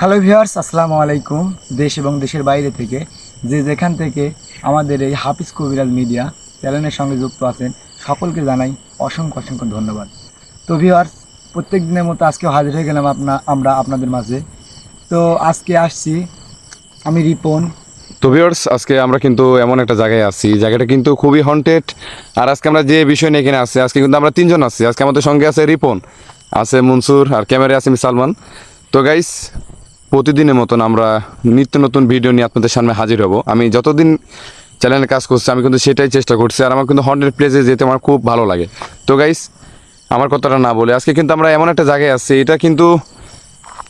Hello viewers আসসালামু আলাইকুম। দেশ এবং দেশের বাইরে থেকে যে যেখান থেকে আমাদের এই হাফিজ কবিরাজ মিডিয়া চ্যানেলের সঙ্গে যুক্ত আছেন, সকলকে জানাই অসংখ্য অসংখ্য ধন্যবাদ। তো ভিউয়ার্স প্রত্যেক দিনের মতো আজকেও হাজির হয়ে গেলাম আপনা, আমরা আপনাদের মাঝে। তো আজকে আসছি আমি রিপন। তো ভিউয়ার্স আজকে আমরা কিন্তু এমন একটা জায়গায় আছি, জায়গাটা কিন্তু খুবই হন্টেড আর আজকে আমরা যে বিষয় নিয়ে এখানে আছি, আজকে কিন্তু আমরা তিনজন আছি। আজকে আমাদের সঙ্গে আছে রিপন, আছে মনসুর, আর ক্যামেরায় আছে আমি সালমান। তো গাইস প্রতিদিনের মতন আমরা নিত্য নতুন ভিডিও নিয়ে আপনাদের সামনে হাজির হব। আমি যতদিন চ্যানেলে কাজ করছি, আমি কিন্তু সেটাই চেষ্টা করছি আর আমার কিন্তু হন্টেড প্লেসে যেতে আমার খুব ভালো লাগে। তো গাইস আমার কথাটা না বলে, আজকে কিন্তু আমরা এমন একটা জায়গায় আসছি এটা কিন্তু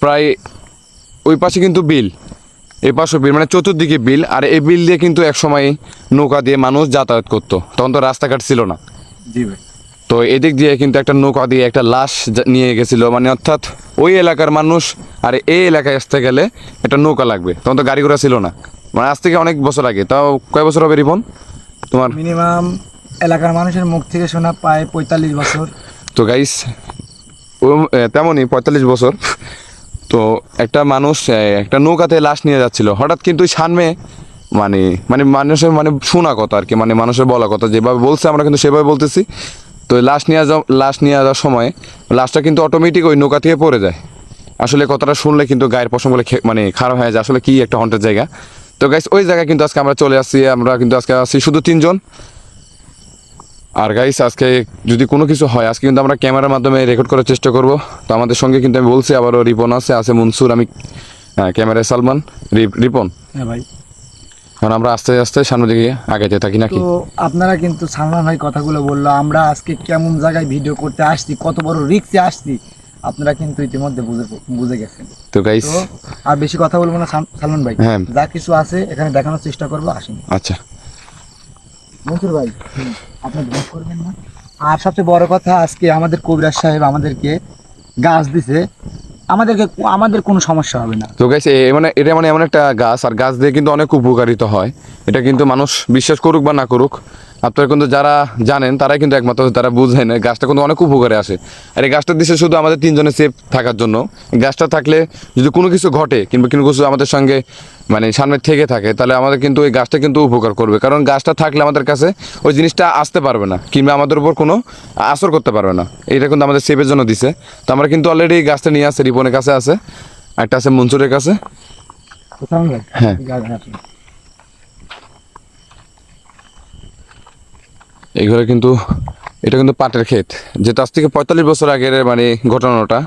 প্রায় ওই পাশে কিন্তু বিল এই পাশে বিল মানে চতুর্দিকে বিল, আর এই বিল দিয়ে কিন্তু একসময় নৌকা দিয়ে মানুষ যাতায়াত করতো। তখন তো রাস্তাঘাট ছিল না। জি ভাই। তো এদিক দিয়ে কিন্তু একটা নৌকা দিয়ে একটা লাশ নিয়ে গেছিল। মানে অর্থাৎ ওই এলাকার মানুষ আর এই এলাকায় আসতে গেলে একটা নৌকা লাগবে। তখন তো গাড়ি ঘোড়া ছিল না। মানে আজ থেকে অনেক বছর আগে। তাও কয় বছর হবে রিপন? তোমার? মিনিমাম এলাকার মানুষের মুখ থেকে শোনা প্রায় পঁয়তাল্লিশ বছর। তো গাইস ও তেমনই পঁয়তাল্লিশ বছর। তো একটা মানুষ একটা নৌকাতে লাশ নিয়ে যাচ্ছিল। হঠাৎ কিন্তু সামনে মানে মানে মানুষের মানে শোনা কথা আর কি। মানে মানুষের বলা কথা। যেভাবে বলছে আমরা কিন্তু সেভাবে বলতেছি। তো লাশ নিয়ে যাও লাশ নিয়ে যাওয়ার সময় লাশটা কিন্তু অটোমেটিক ওই নৌকা থেকে পড়ে যায়। আসলে কথাটা শুনলে কিন্তু গায়ের পশমগুলো মানে খারাপ হয়ে যায়। আসলে কি একটা হন্টের জায়গা। তো গাইস ওই জায়গায় কিন্তু আজকে আমরা চলে আসছি। আমরা কিন্তু আজকে আসছি শুধু তিনজন। আর গাইস আজকে যদি কোনো কিছু হয় আজকে কিন্তু আমরা ক্যামেরার মাধ্যমে রেকর্ড করার চেষ্টা করব। তো আমাদের সঙ্গে কিন্তু আমি বলছি আবারও রিপন আছে আছে মনসুর আমি হ্যাঁ, ক্যামেরায় সালমান। রিপ- রিপন? হ্যাঁ ভাই। কারণ আমরা আস্তে আস্তে সামনের দিকে আগাইতে থাকি নাকি? তো আপনারা কিন্তু সালমান ভাই কথাগুলো বলল আমরা আজকে কেমন জায়গায় ভিডিও করতে আসছি কত বড় রিক্সে আসছি আপনারা কিন্তু ইতিমধ্যে বুঝে বুঝে গেছেন। তো গাইস আর বেশি কথা বলব না সালমান ভাই। হ্যাঁ। যা কিছু আছে এখানে দেখানোর চেষ্টা করব আসেন। আচ্ছা। মনসুর ভাই আপনি করবেন না। আর সবচেয়ে বড় কথা আজকে আমাদের কবিরাজ সাহেব আমাদেরকে গাছ দিছে আমাদেরকে আমাদের কোনো সমস্যা হবে না। তো গাইস মানে এটা মানে এমন একটা গাছ, আর গাছ দিয়ে কিন্তু অনেক উপকারিত হয়। এটা কিন্তু মানুষ বিশ্বাস করুক বা না করুক, আপনারা কিন্তু যারা জানেন, তারাই কিন্তু একমাত্র তারা বুঝে না গাছটা কিন্তু অনেক উপকারে আসে। আর এই গাছটা দিচ্ছে শুধু আমাদের তিনজনের সেফ থাকার জন্য। গাছটা থাকলে যদি কোনো কিছু ঘটে, কিংবা কোনো কিছু আমাদের সঙ্গে মানে সামনে থেকে থাকে তাহলে আমাদের কিন্তু ওই গাছটা কিন্তু উপকার করবে। কারণ গাছটা থাকলে আমাদের কাছে ওই জিনিসটা আসতে পারবে না কিংবা আমাদের উপর কোনো আসর করতে পারবে না। এটা কিন্তু আমাদের সেফের জন্য দিছে। তো আমরা কিন্তু অলরেডি এই গাছটা নিয়ে আসে রিপনের কাছে আছে একটা আছে মনসুরের কাছে। হ্যাঁ। এইগুলো কিন্তু এটা কিন্তু পাটের ক্ষেত যেটা আজ থেকে পঁয়তাল্লিশ বছর আগের মানে ঘটনাটা।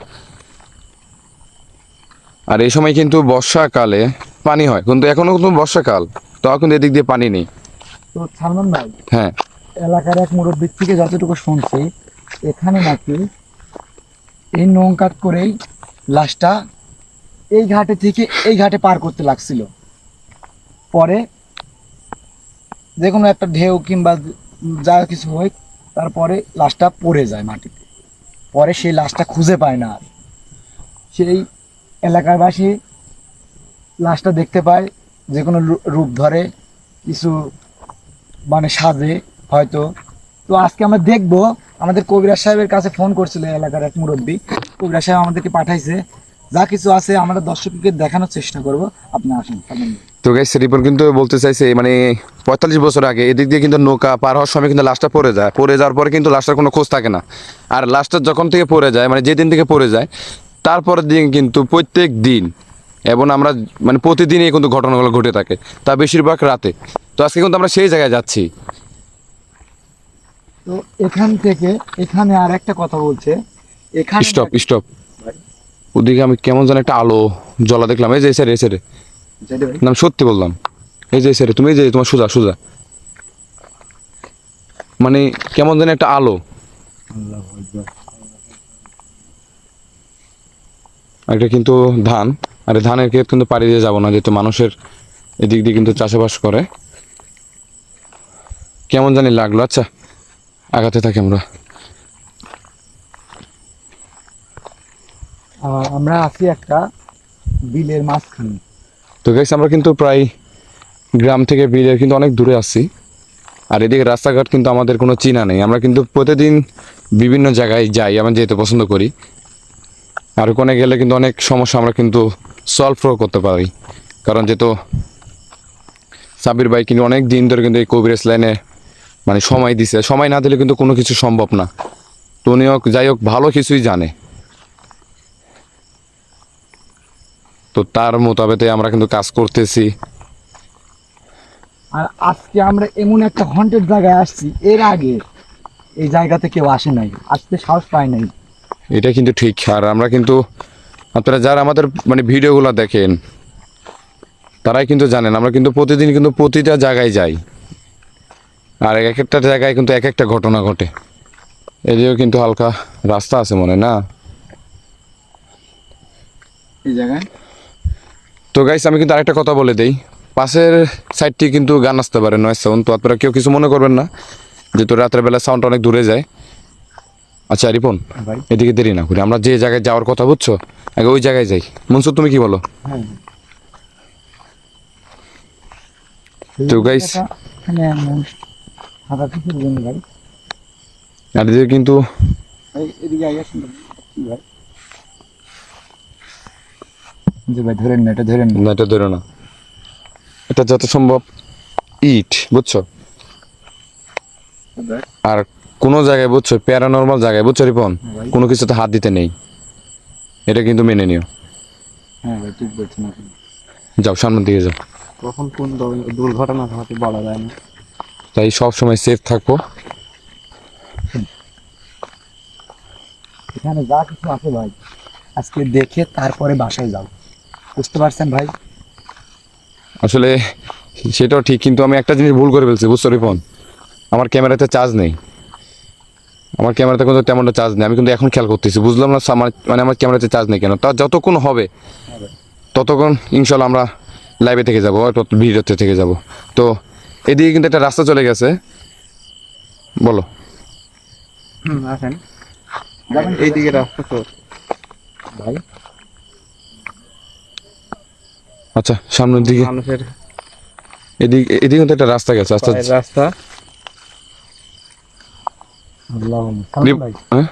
আর এই সময় কিন্তু বর্ষাকালে পানি হয় কিন্তু এখনও কিন্তু বর্ষাকাল তাও কিন্তু এদিক দিয়ে পানি নেই। তো সালমান ভাই হ্ঁ এলাকার এক মুরব্বীর থেকে যতটুকু শুনছি এখানে নাকি এই নৌকা করেই লাশটা এই ঘাটে থেকে এই ঘাটে পার করতে লাগছিল। পরে যে কোনো একটা ঢেউ কিংবা যা কিছু হয় তারপরে লাশটা পড়ে যায় মাটিতে। পরে সেই লাশটা খুঁজে পায় না আর। সেই এলাকারবাসী লাশটা দেখতে পায় যে কোনো রূপ ধরে, কিছু মানে সাজে হয়তো। তো আজকে আমরা দেখব, আমাদের কবিরাজ সাহেবের কাছে ফোন করছিল এলাকার এক মুরব্বী। কবিরাজ সাহেব আমাদেরকে পাঠাইছে। যা কিছু আছে আমরা দর্শককে দেখানোর চেষ্টা করব। আপনি আসুন। তো গাইস রিপন কিন্তু বলতে চাইছে মানে পঁয়তাল্লিশ বছর আগে এদিক দিয়ে কিন্তু নৌকা পার হওয়ার সময় কিন্তু লাশটা পড়ে যায়। পড়ে যাওয়ার পরে কিন্তু লাশটার কোনো খোঁজ থাকে না। আর লাশটা যখন থেকে পড়ে যায় মানে যেদিন থেকে পড়ে যায়, তারপরের দিন কিন্তু প্রত্যেক দিন এবং আমরা মানে প্রতিদিনই কিন্তু ঘটনাগুলো ঘটে থাকে তা বেশিরভাগ রাতে। তো আজকে কিন্তু আমরা সেই জায়গায় যাচ্ছি। তো এখান থেকে এখানে আর একটা কথা বলছে এখানে স্টপ স্টপ। ওদিকে আমি কেমন যেন একটা আলো জ্বলা দেখলাম। এই যে সাইডে এই না, সত্যি বললাম। এই যে সাইডে তুমি এই যে তোমার সোজা সোজা। মানে কেমন যেন একটা আলো। এটা কিন্তু ধান। আর ধানের ক্ষেত কিন্তু পাড়ি দিয়ে যাব না যেহেতু মানুষের এদিক দিয়ে কিন্তু চাষাবাস করে। কেমন জানি লাগল আচ্ছা আগাতে থাকি আমরা। আমরা আছি একটা বিলের মাঝখানে। তো গাইস আমরা কিন্তু প্রায় গ্রাম থেকে বিলের কিন্তু অনেক দূরে আছি। আর এদিকে রাস্তাঘাট কিন্তু আমাদের কোনো চিনা নেই। আমরা কিন্তু প্রতিদিন বিভিন্ন জায়গায় যাই আমরা যেতে পছন্দ করি। আর ওখানে গেলে কিন্তু অনেক সমস্যা আমরা কিন্তু সলভ করতে পারি। কারণ যেহেতু সাবির ভাই কিন্তু অনেক দিন ধরে কিন্তু এই কবিরাজ লাইনে মানে সময় দিছে। সময় না দিলে কিন্তু কোনো কিছু সম্ভব না। তো উনিও যাই হোক ভালো কিছুই জানে। তো তার মোতাবেকে আমরা কিন্তু কাজ করতেছি। আর আজকে আমরা এমন একটা হন্টেড জায়গায় আসছি এর আগে এই জায়গাতে কেউ আসে নাই। আসতে সাহস পায় নাই। এটা কিন্তু ঠিক। আর আমরা কিন্তু আপনারা যারা আমাদের মানে ভিডিওগুলো দেখেন তারাই কিন্তু জানেন আমরা কিন্তু প্রতিদিন কিন্তু প্রতিটা জায়গায় যাই। আর এক একটা জায়গায় কিন্তু এক একটা ঘটনা ঘটে। এদিকেও কিন্তু হালকা রাস্তা আছে মনে না? এই জায়গায়? তো গাইস আমি কিন্তু আরেকটা কথা বলে দেই। পাশের সাইডটি কিন্তু গান আসতে পারে নয় সাউন্ড তো আপনারা কেউ কিছু মনে করবেন না যেহেতু রাতের বেলা সাউন্ড অনেক দূরে যায়। আচ্ছা রিপন এদিকে দেরি না করি আমরা যে জায়গায় যাওয়ার কথা বুঝছ আগে ওই জায়গায় যাই। মনসুর তুমি কি বলো? হ্যাঁ। তো জন্য ভাই আর এদিকে কিন্তু ধরেন না এটা ধরেন না। না এটা ধরো না। এটা যত সম্ভব ইট বুঝছ? আর কোনো জায়গায় বুঝছ প্যারা প্যারানর্মাল জায়গায় বুঝছ রিপন? ভাই। কোনো কিছুতে হাত দিতে নেই। এটা কিন্তু মেনে নিও। হ্যাঁ ভাই ঠিক বলছেন আপনি। যাও সামনের দিকে যাও। কখন কোন দুর্ঘটনা ঘটে বলা যায় না। তাই সব সময় সেফ থাকব। এখানে যা কিছু আছে ভাই আজকে দেখে তারপরে বাসায় যাও। বুঝতে পারছেন ভাই? আসলে সেটাও ঠিক কিন্তু আমি একটা জিনিস ভুল করে ফেলছি বুঝছ রিপন? আমার ক্যামেরাতে চার্জ নেই। আমার ক্যামেরাতে কিন্তু তেমনটা চার্জ নেই। আমি কিন্তু এখন খেয়াল করতেছি। বুঝলাম না আমার মানে আমার ক্যামেরাতে চার্জ নেই কেন? তা যতক্ষণ হবে ততক্ষণ ইনশাল্লাহ আমরা লাইভে থেকে যাব ভিডিওতে থেকে যাব। তো এদিকে কিন্তু একটা রাস্তা চলে গেছে। বলো। আসেন। এইদিকে রাস্তা তো। ভাই। আচ্ছা সামনের দিকে। মানুষের এদিকে এদিকে কিন্তু একটা রাস্তা গেছে আচ্ছা রাস্তা। ভাই। হ্যাঁ?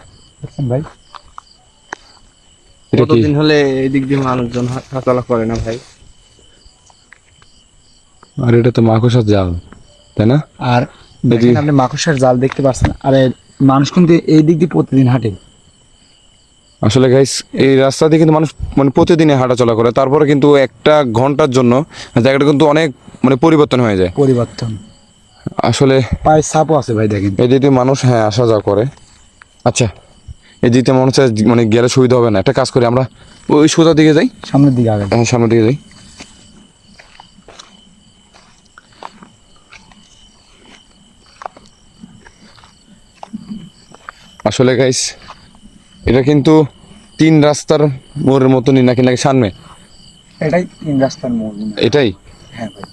কতদিন হলে এই দিক দিয়ে মানুষজন হাঁটাচলা করে না ভাই? আর এটা তো মাকড়সার জাল তাই না? আর দেখেন আপনি মাকড়সার জাল দেখতে পাচ্ছেন আরে মানুষ কিন্তু এই দিক দিয়ে প্রতিদিন হাঁটে। আসলে গাইস এই রাস্তা দিয়ে কিন্তু মানুষ মানে প্রতিদিনে হাঁটাচলা করে তারপরে কিন্তু একটা ঘণ্টার জন্য জায়গাটা কিন্তু অনেক মানে পরিবর্তন হয়ে যায়। পরিবর্তন। আসলে পায়ের সাপও আছে ভাই দেখেন। এই দিকে মানুষ হ্যাঁ আসা যাওয়া করে। আচ্ছা এই মনে হচ্ছে মানে গেলে সুবিধা হবে না। একটা কাজ করি আমরা ওই সোজা দিকে যাই। সামনের দিকে আগে হ্যাঁ সামনের দিকে যাই। আসলে গাইস এটা কিন্তু তিন রাস্তার মোড়ের মতনই নাকি নাকি সামনে? এটাই তিন রাস্তার মোড় এটাই? হ্যাঁ ভাই।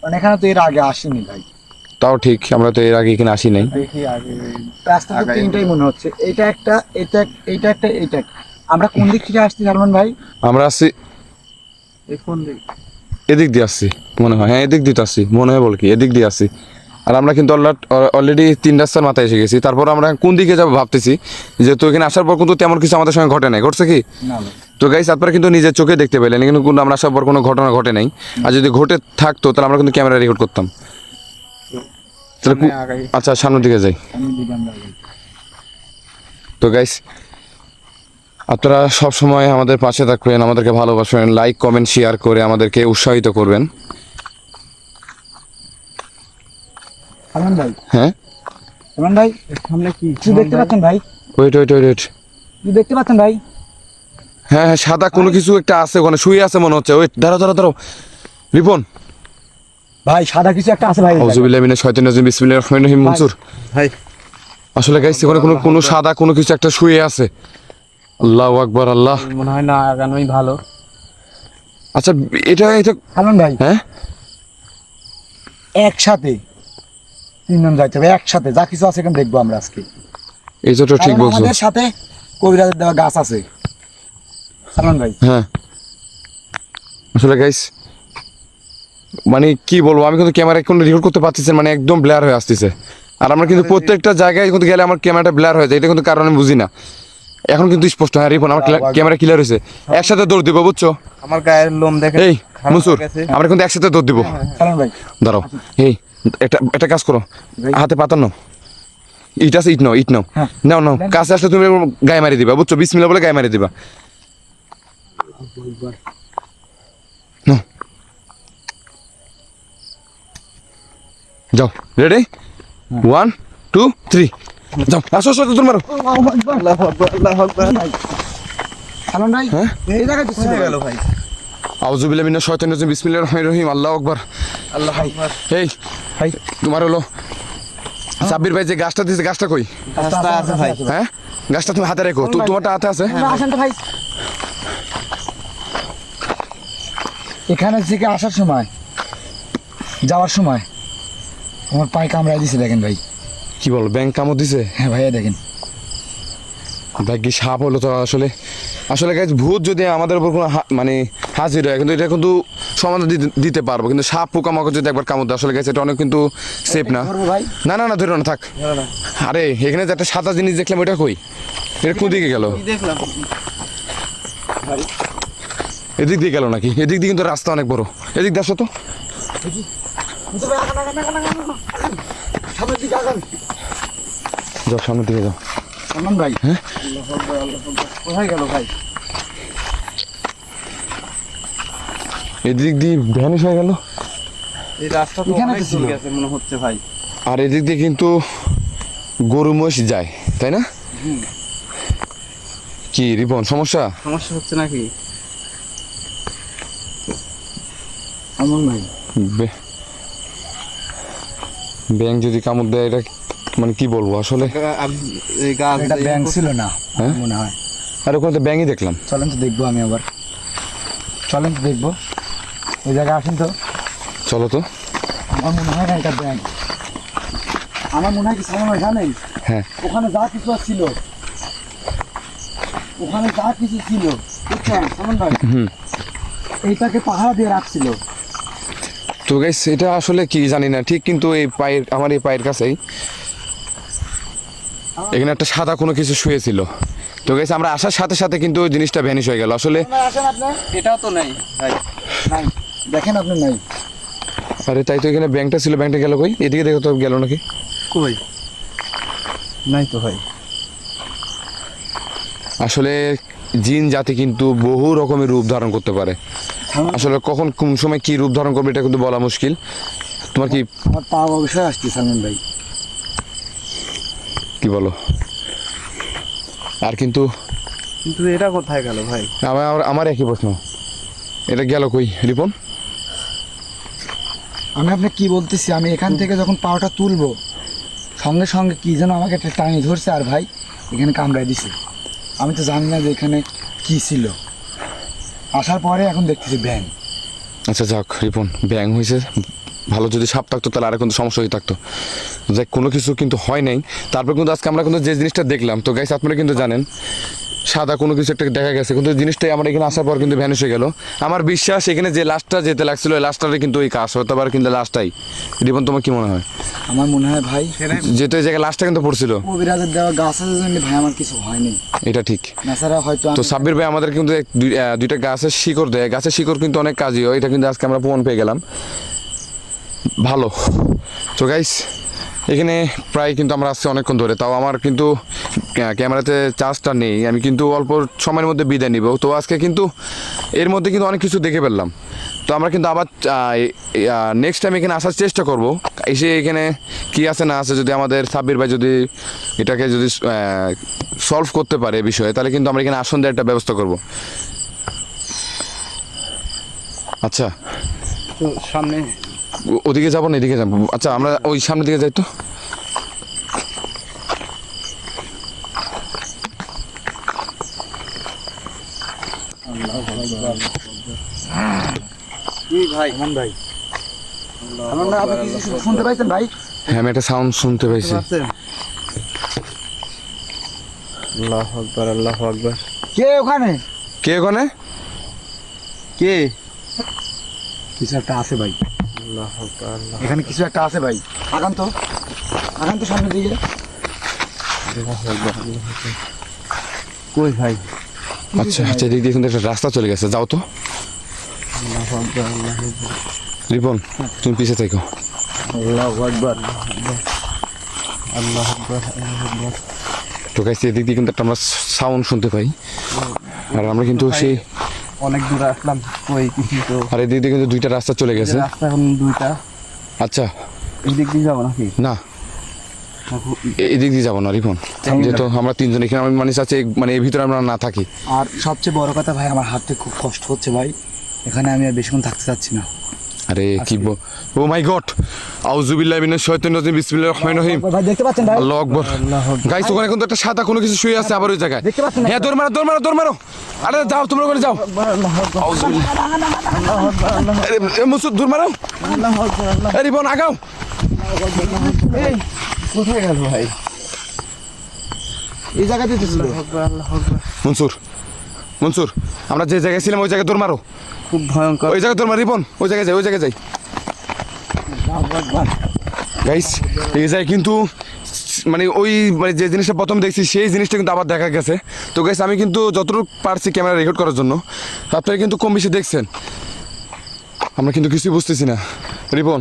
কারণ এখানে তো এর আগে আসেনি ভাই। তাও ঠিক আমরা তো এর আগে এখানে আসি নাই দেখি আগে রাস্তা তো তিনটাই মনে হচ্ছে। এটা একটা এটা এইটা একটা একটা। আমরা কোন দিক থেকে আসছি সালমান ভাই? আমরা আসছি এই কোন দিক? এদিক দিয়ে আসছি মনে হয়। হ্যাঁ এদিক দিয়ে তো আসছি মনে হয় বল কি এদিক দিয়ে আসছি। আর আমরা কিন্তু অলরেডি তিন রাস্তার মাথায় এসে গেছি। তারপর আমরা কোন দিকে যাব ভাবতেছি যেহেতু এখানে আসার পর কিন্তু তেমন কিছু আমাদের সঙ্গে ঘটে নাই। ঘটছে কি? তো গাইস আপনারা কিন্তু নিজের চোখে দেখতে পেলেন কিন্তু আমরা আসার পর কোনো ঘটনা ঘটে নাই। আর যদি ঘটে থাকতো তাহলে আমরা কিন্তু ক্যামেরা রেকর্ড করতাম। আচ্ছা সামনের দিকে যাই। তো গাইস আপনারা সব সময় আমাদের পাশে থাকবেন আমাদেরকে ভালোবাসবেন লাইক কমেন্ট শেয়ার করে আমাদেরকে উৎসাহিত করবেন। ভাই। হ্যাঁ? ভাই সামনে কি? কি দেখতে পাচ্ছেন ভাই? ওয়েট ওয়েট ওয়েট ওয়েট দেখতে পাচ্ছেন ভাই? হ্যাঁ হ্যাঁ সাদা কোনো কিছু একটা আছে ওখানে শুয়ে আছে মনে হচ্ছে। ওয়েট দাঁড়াও দাঁড়াও দাঁড়াও। রিপন ভাই সাদা কিছু একটা আছে ভাই। আউযুবিল্লাহি মিনাশ শাইতানির রাজিম। বিসমিল্লাহির রহমানির রহিম মনসুর। ভাই। আসলে গাইস ওখানে কোনো কোনো সাদা কোনো কিছু একটা শুয়ে আছে। আল্লাহু আকবার আল্লাহ। মনে হয় না আগানোই ভালো। আচ্ছা এটা এটা সালমান ভাই হ্যাঁ? একসাথে তিনজন যাইতে হবে একসাথে। যা কিছু আছে এখানে দেখব আমরা আজকে। এই তো ঠিক বলছো। আমাদের সাথে কবিরাজের দেওয়া গাছ আছে। সালমান ভাই। হ্যাঁ। আসলে গাইস মানে কি বলব আমি কিন্তু ক্যামেরা কোনো রেকর্ড করতে পারতেছি মানে একদম ব্লার হয়ে আসতেছে। আর আমরা কিন্তু প্রত্যেকটা জায়গায় কিন্তু গেলে আমার ক্যামেরাটা ব্লার হয়ে যায় এটা কিন্তু কারণ আমি বুঝি না। এখন কিন্তু স্পষ্ট হ্যাঁ রিপন আমার ক্যামেরা ক্লিয়ার হয়েছে। একসাথে দৌড় দিব বুঝছ? আমার গায়ের লোম দেখে এই মুসুর আমরা কিন্তু একসাথে দৌড় দিব। ধরো এই একটা একটা কাজ করো। হাতে পাতার নাও। ইট আছে ইট নাও ইট নাও। হ্যাঁ। নাও নাও কাছে আসলে তুমি গায়ে মারি দিবা বুঝছ? বিসমিল্লাহ বলে গায়ে মারি দিবা। যাও। রেডি ওয়ান টু থ্রি যাও। আসো আসো তুমি মারো হ্যাঁ? শাইতানির রাজিম। বিসমিল্লাহির রহমানির রহিম। আল্লাহু আকবার। আল্লাহু আকবার। এই ভাই তোমার হলো সাব্বির ভাই যে গাছটা দিয়েছে গাছটা কই? রাস্তা আছে ভাই। হ্যাঁ? গাছটা তুমি হাতে রেখো। তো তোমারটা হাতে আছে? আসেন তো ভাই। এখানে থেকে আসার সময় যাওয়ার সময় আমার পায়ে কামড়ায় দিছে দেখেন ভাই। কি বল ব্যাংক কামড় দিছে? হ্যাঁ ভাইয়া দেখেন। ভাই কি সাপ হলো তো আসলে? আসলে গাইজ ভূত যদি আমাদের উপর কোনো মানে হাজির হয় কিন্তু এটা কিন্তু সমাধান দিতে- পারব। কিন্তু সাপ পোকামাকড় যদি একবার কামড় দেয় আসলে গেছে এটা অনেক কিন্তু সেফ না। ভাই। না না না ধরো না থাক। আরে এখানে যে একটা সাদা জিনিস দেখলাম ওটা কই? এটা কোন দিকে গেল? এদিক দিয়ে গেল নাকি? এদিক দিয়ে কিন্তু রাস্তা অনেক বড়। এদিক দিয়ে আসো তো। সামনের দিকে আগান যাও সামনের দিকে যাও। সালমান ভাই। কোথায় গেল ভাই? এদিক দিয়ে ভ্যানিশ হয়ে গেল। এই রাস্তা তো এখানে গেছে মনে হচ্ছে ভাই। আর এদিক দিয়ে কিন্তু গরু মহিষ যায় তাই না? কি রিপন সমস্যা? সমস্যা হচ্ছে নাকি? সালমান ভাই। বে- ব্যাঙ যদি কামড় দেয় এটা মানে কি বলব? আসলে এটা ব্যাংক ছিল না হ্যাঁ? মনে হয়। আর ওখানে তো ব্যাঙই দেখলাম। চলেন তো দেখব আমি আবার। চলেন তো দেখব। ওই জায়গায় আসেন তো। চলো তো। আমার মনে হয় না এটা ব্যাংক। আমার মনে হয় কি ভাই জানেন? হ্যাঁ। ওখানে যা কিছু ছিল ওখানে যা কিছু ছিল। বুঝছেন ভাই? হুম। এইটাকে পাহারা দিয়ে রাখছিল। তো গাইস এটা আসলে কি জানি না ঠিক কিন্তু এই পায়ের আমার এই পায়ের কাছেই। এখানে একটা সাদা কোনো কিছু শুয়েছিল। তো গাইস আমরা আসার সাথে সাথে কিন্তু ওই জিনিসটা ভ্যানিশ হয়ে গেল। আসলে আপনি? এটাও তো নেই। দেখেন আপনি নাই। আরে তাই তো এখানে ব্যাংকটা ছিল ব্যাংকটা গেল কই? এদিকে দেখো তো গেল নাকি? কই? নাই তো ভাই। আসলে জিন জাতি কিন্তু বহু রকমের রূপ ধারণ করতে পারে। আসলে কখন কোন সময় কি রূপ ধারণ করবে এটা কিন্তু বলা মুশকিল। তোমার কি আমার পা অবশ্যই আসছে সালমান ভাই। কি বলো? আর কিন্তু কিন্তু এটা কোথায় গেল ভাই? আমার আমার একই প্রশ্ন। এটা গেল কই? রিপন? আমি আপনাকে কি বলতেছি? আমি এখান থেকে যখন পাওয়াটা তুলবো সঙ্গে সঙ্গে কি যেন আমাকে একটা টানি ধরছে আর ভাই এখানে কামড়ায় দিছে। আমি তো জানি না যে এখানে কি ছিল। আসার পরে এখন দেখতেছি ব্যাং। আচ্ছা যাক, রিপন, ব্যাং হয়েছে ভালো যদি সাপ থাকতো, তাহলে আর কিন্তু সমস্যা হয়ে থাকতো। যাই কোনো কিছু কিন্তু হয় নাই। তারপর কিন্তু আজকে আমরা কিন্তু যে জিনিসটা দেখলাম, তো গাইস আপনারা কিন্তু জানেন সাদা কোনো কিছু একটা দেখা গেছে কিন্তু জিনিসটাই আমার এখানে আসার পর কিন্তু ভ্যানিশ হয়ে গেল। আমার বিশ্বাস এখানে যে লাস্টটা যেতে লাগছিল ওই লাস্টটারে কিন্তু ওই কাজ হতে পারে কিন্তু লাস্টটাই রিপন তোমার কি মনে হয়? আমার মনে হয় ভাই এই জায়গায় লাস্টটা কিন্তু পড়ছিল। কবিরাজের দেওয়া গাছ আছে জন্য ভাই আমার কিছু হয়নি। এটা ঠিক। নেচারা হয়তো তো সাব্বির ভাই আমাদের কিন্তু আহ, দুইটা গাছের শিকড় দেয়। গাছের শিকড় কিন্তু অনেক কাজই হয়। এটা কিন্তু আজকে আমরা প্রমাণ পেয়ে গেলাম। ভালো। তো গাইস এখানে প্রায় কিন্তু আমরা আসছি অনেকক্ষণ ধরে। তাও আমার কিন্তু ক্যামেরাতে চার্জটা নেই। আমি কিন্তু অল্প সময়ের মধ্যে বিদায় নিব। তো আজকে কিন্তু এর মধ্যে কিন্তু অনেক কিছু দেখে ফেললাম। তো আমরা কিন্তু আবার নেক্সট টাইম এখানে আসার চেষ্টা করব। এসে এখানে কি আছে না আছে যদি আমাদের সাব্বির ভাই যদি এটাকে যদি সলভ করতে পারে বিষয়ে, তাহলে কিন্তু আমরা এখানে আসন দেওয়ার একটা ব্যবস্থা করব। আচ্ছা। সামনে ওদিকে যাব না এদিকে যাব। আচ্ছা আমরা ওই সামনের দিকে যাই তো। কি ভাই? ভাই। আপনি কিছু শুনতে পাইছেন ভাই? হ্যাঁ আমি একটা সাউন্ড শুনতে পাইছি। আল্লাহ আকবার আল্লাহ আকবার। কে ওখানে? কে ওখানে? কে? কিছু একটা আছে ভাই। এখানে কিছু একটা আছে ভাই। আগান তো। আগান তো সামনের দিকে। কই ভাই? আচ্ছা আচ্ছা দিয়ে কিন্তু একটা রাস্তা চলে গেছে যাও তো। রিপন তুমি পিছিয়ে থেকো। আল্লাহু আকবার। আল্লাহু আকবার আল্লাহু আকবার। তো গাইস এদিক দিয়ে কিন্তু একটা আমরা সাউন্ড শুনতে পাই। আর আমরা কিন্তু সেই অনেক দূরে আসলাম কই কিন্তু আর এদিক কিন্তু দুইটা রাস্তা চলে গেছে। রাস্তা এখন দুইটা। আচ্ছা। এদিক দিয়ে যাব নাকি? না। এদিক দিয়ে যাব না রিপন। যেহেতু আমরা তিনজন এখানে আমি মানে চাচ্ছি মানে এর ভিতরে আমরা না থাকি। আর সবচেয়ে বড় কথা ভাই আমার হাতে খুব কষ্ট হচ্ছে ভাই। এখানে আমি আর বেশিক্ষণ থাকতে চাচ্ছি না। আরে কি ও মাই গড। আউযুবিল্লাহি মিনাশ শাইতানির রাজিম বিসমিল্লাহির রহমানির রহিম। ভাই দেখতে পাচ্ছেন ভাই? আল্লাহু আকবার। গাইস ওখানে কিন্তু একটা সাদা কোনো কিছু শুয়ে আছে আবার ওই জায়গায়। দেখতে পাচ্ছেন হ্যাঁ দৌড় মারো দৌড় মারো দৌড় মারো। আরে যাও তোমরা ওখানে যাও। মুসুদ দৌড় মারো। আরে রিপন আগাও। এই কোথায় গেল ভাই? এই জায়গাতে ছিল। মনসুর মনসুর আমরা যে জায়গায় ছিলাম ওই জায়গায় দৌড় মারো। খুব ভয়ঙ্কর। ওই জায়গায় দৌড় মার রিপন ওই জায়গায় যাই ওই জায়গায় যাই। গাইস এই জায়গায় কিন্তু মানে ওই মানে যে জিনিসটা প্রথম দেখছি সেই জিনিসটা কিন্তু আবার দেখা গেছে। তো গাইস আমি কিন্তু যতটুকু পারছি ক্যামেরা রেকর্ড করার জন্য আপনারা কিন্তু কম বেশি দেখছেন। আমরা কিন্তু কিছুই বুঝতেছি না। রিপন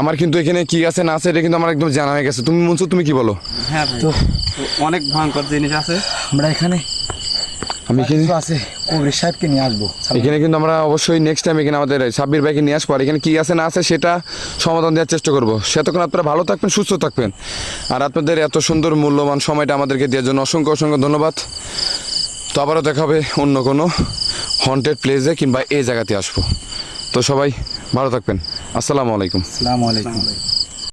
আমার কিন্তু এখানে কি আছে না আছে এটা কিন্তু আমার একদম জানা হয়ে গেছে। তুমি মনসুর তুমি কি বলো? হ্যাঁ তো অনেক ভয়ঙ্কর জিনিস আছে। আমরা এখানে আমি এখানে আছে কবির সাহেবকে নিয়ে আসব। এখানে কিন্তু আমরা অবশ্যই নেক্সট টাইম এখানে আমাদের সাব্বির ভাইকে নিয়ে আসব। আর এখানে কি আছে না আছে সেটা সমাধান দেওয়ার চেষ্টা করব। সেতক্ষণ আপনারা ভালো থাকবেন সুস্থ থাকবেন। আর আপনাদের এত সুন্দর মূল্যবান সময়টা আমাদেরকে দেওয়ার জন্য অসংখ্য অসংখ্য ধন্যবাদ। তো আবারও দেখা হবে অন্য কোনো হন্টেড প্লেসে কিংবা এই জায়গাতে আসব। তো সবাই ভালো থাকবেন। আসসালামু আলাইকুম। আসসালামু আলাইকুম।